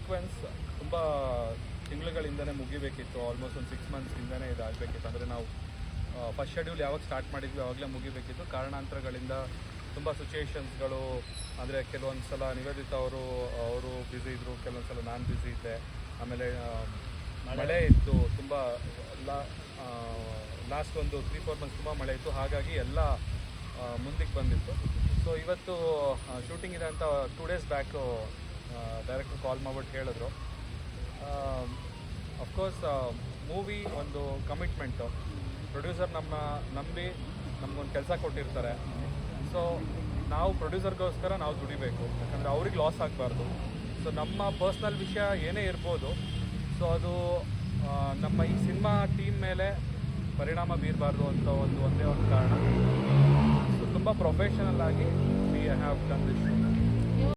Sequence ತುಂಬ ತಿಂಗಳುಗಳಿಂದನೇ ಮುಗಿಬೇಕಿತ್ತು. ಆಲ್ಮೋಸ್ಟ್ ಒಂದು ಸಿಕ್ಸ್ ಮಂತ್ಸಿಂದನೇ ಇದಾಗಬೇಕಿತ್ತು. ಅಂದರೆ ನಾವು ಫಸ್ಟ್ ಶೆಡ್ಯೂಲ್ ಯಾವಾಗ ಸ್ಟಾರ್ಟ್ ಮಾಡಿದ್ವಿ ಆವಾಗಲೇ ಮುಗಿಬೇಕಿತ್ತು. ಕಾರಣಾಂತರಗಳಿಂದ ತುಂಬ ಸಿಚುಯೇಷನ್ಸ್ಗಳು ಅಂದರೆ ಕೆಲವೊಂದು ಸಲ ನಿವೇದಿತ ಅವರು ಅವರು ಬ್ಯುಸಿ ಇದ್ದರು ಕೆಲವೊಂದು ಸಲ ನಾನು ಬ್ಯುಸಿ ಇದ್ದೆ. ಆಮೇಲೆ ಮಳೆ. ಇತ್ತು. ತುಂಬ ಲಾಸ್ಟ್ ಒಂದು ತ್ರೀ ಫೋರ್ ಮಂತ್ಸ್ ತುಂಬ ಮಳೆ ಇತ್ತು. ಹಾಗಾಗಿ ಎಲ್ಲ ಮುಂದಕ್ಕೆ ಬಂದಿತ್ತು. ಸೊ ಇವತ್ತು ಶೂಟಿಂಗ್ ಇದೆ ಅಂತ two days back director call ಮಾಡ್ಬಿಟ್ಟು ಹೇಳಿದ್ರು. ಅಫ್ಕೋರ್ಸ್ ಮೂವಿ ಒಂದು ಕಮಿಟ್ಮೆಂಟು ಪ್ರೊಡ್ಯೂಸರ್ ನಮ್ಮ ನಂಬಿ ನಮಗೊಂದು ಕೆಲಸ ಕೊಟ್ಟಿರ್ತಾರೆ. ಸೊ ನಾವು ಪ್ರೊಡ್ಯೂಸರ್ಗೋಸ್ಕರ ನಾವು ದುಡಿಬೇಕು. ಯಾಕಂದರೆ ಅವ್ರಿಗೆ ಲಾಸ್ ಆಗಬಾರ್ದು. ಸೊ ನಮ್ಮ ಪರ್ಸ್ನಲ್ ವಿಷಯ ಏನೇ ಇರ್ಬೋದು. ಸೊ ಅದು ನಮ್ಮ ಈ ಸಿನಿಮಾ ಟೀಮ್ ಮೇಲೆ ಪರಿಣಾಮ ಬೀರಬಾರ್ದು ಅಂತ ಒಂದು, ಒಂದೇ ಒಂದು ಕಾರಣ. ಸೊ ತುಂಬ ಪ್ರೊಫೆಷನಲ್ ಆಗಿ ವಿ ಹ್ಯಾವ್ ಡನ್ ದಿಸ್